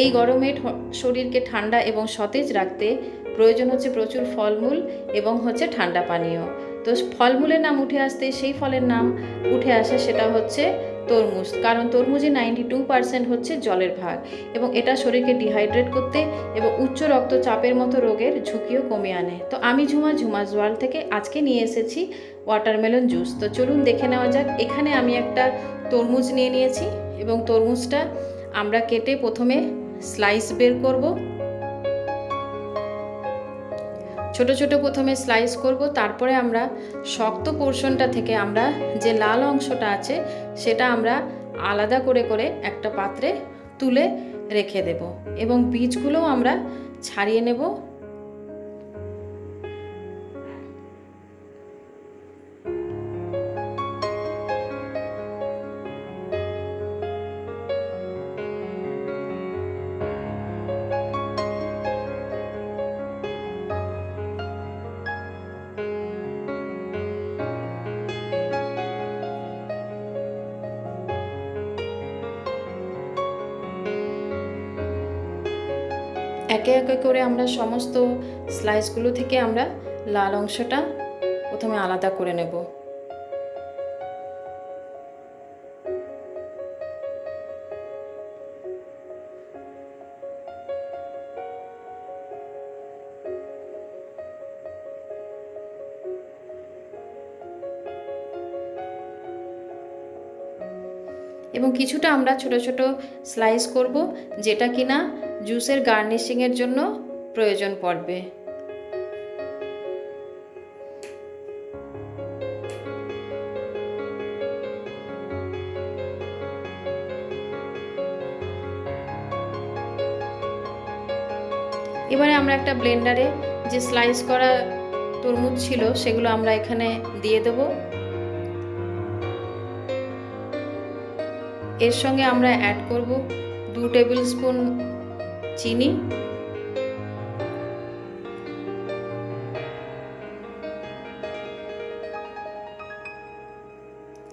এই গরমে শরীরকে ঠান্ডা এবং সতেজ রাখতে প্রয়োজন হচ্ছে প্রচুর ফলমূল এবং হচ্ছে ঠান্ডা পানীয়। তো ফলমূলের নাম উঠে আসতে সেই ফলের নাম উঠে আসে সেটা হচ্ছে তরমুজ। কারণ তরমুজে নাইনটি টু পার্সেন্ট হচ্ছে জলের ভাগ এবং এটা শরীরকে ডিহাইড্রেট করতে এবং উচ্চ রক্তচাপের মতো রোগের ঝুঁকিও কমিয়ে আনে। তো আমি ঝুমা ঝুমা জোয়াল থেকে আজকে নিয়ে এসেছি ওয়াটারমেলন জুস। তো চলুন দেখে নেওয়া যাক, এখানে আমি একটা তরমুজ নিয়ে নিয়েছি এবং তরমুজটা আমরা কেটে প্রথমে স্লাইস বের করব। ছোট ছোট প্রথমে স্লাইস করব, তারপরে আমরা শক্ত পোর্শনটা থেকে আমরা যে লাল অংশটা আছে, সেটা আমরা আলাদা করে করে একটা পাত্রে তুলে রেখে দেব এবং বীজগুলোও আমরা ছাড়িয়ে নেব। একে একে করে আমরা সমস্ত স্লাইসগুলো থেকে আমরা লাল অংশটা প্রথমে আলাদা করে নেব। এবং কিছুটা আমরা ছোট ছোট স্লাইস করব, যেটা কিনা জুসের গার্নিশিংয়ের জন্য প্রয়োজন পড়বে। এবারে আমরা একটা ব্লেন্ডারে যে স্লাইস করা তরমুজ ছিল, সেগুলো আমরা এখানে দিয়ে দেবো। এর সঙ্গে আমরা অ্যাড করব দু টেবিল স্পুন চিনি।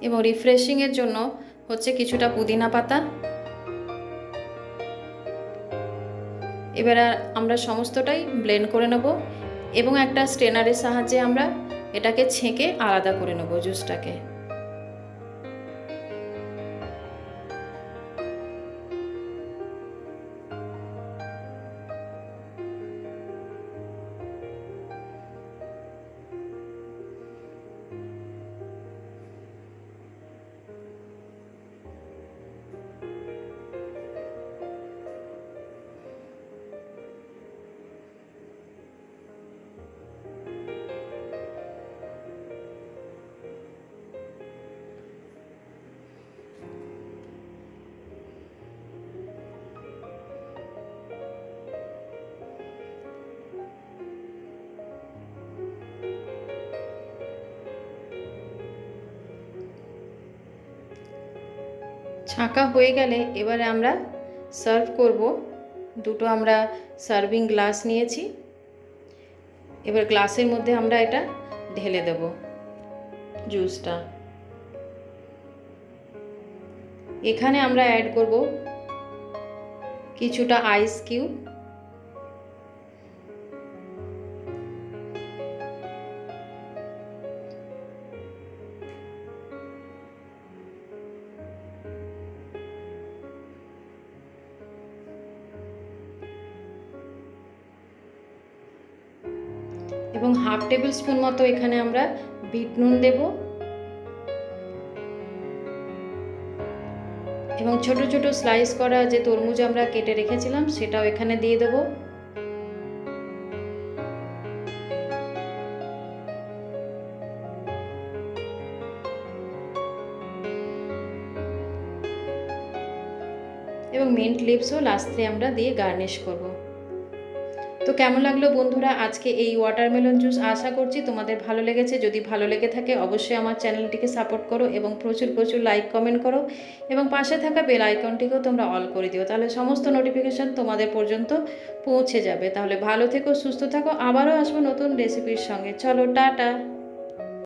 এবং রিফ্রেশিংয়ের জন্য হচ্ছে কিছুটা পুদিনা পাতা। এবার আমরা সমস্তটাই ব্লেন্ড করে নেব এবং একটা স্ট্রেনারের সাহায্যে আমরা এটাকে ছেঁকে আলাদা করে নেব জুসটাকে ছাঁকা হয়ে গেলে এবারে আমরা সার্ভ করব। দুটো আমরা সার্ভিং গ্লাস নিয়েছি। এবার গ্লাসের মধ্যে আমরা এটা ঢেলে দেব জুসটা। এখানে আমরা অ্যাড করব কিছুটা আইস কিউব এবং হাফ টেবিল স্পুন মতো এখানে আমরা বিট নুন দেব। এবং ছোট ছোট স্লাইস করা যে তরমুজ আমরা কেটে রেখেছিলাম, সেটাও এখানে দিয়ে দেবো। এবং মিন্ট লিপসও লাস্টে আমরা দিয়ে গার্নিশ করব। কেমন লাগল বন্ধুরা? আজকে এই ওয়াটারমেলন জুস আশা করছি তোমাদের ভালো লেগেছে। যদি ভালো লেগে থাকে, অবশ্যই আমার চ্যানেলটিকে সাপোর্ট করো এবং প্রচুর প্রচুর লাইক কমেন্ট করো। এবং পাশে থাকা বেল আইকনটিকেও তোমরা অল করে দিও। তাহলে সমস্ত নোটিফিকেশান তোমাদের পর্যন্ত পৌঁছে যাবে। তাহলে ভালো থেকো, সুস্থ থাকো। আবারও আসব নতুন রেসিপির সঙ্গে। চলো, টাটা!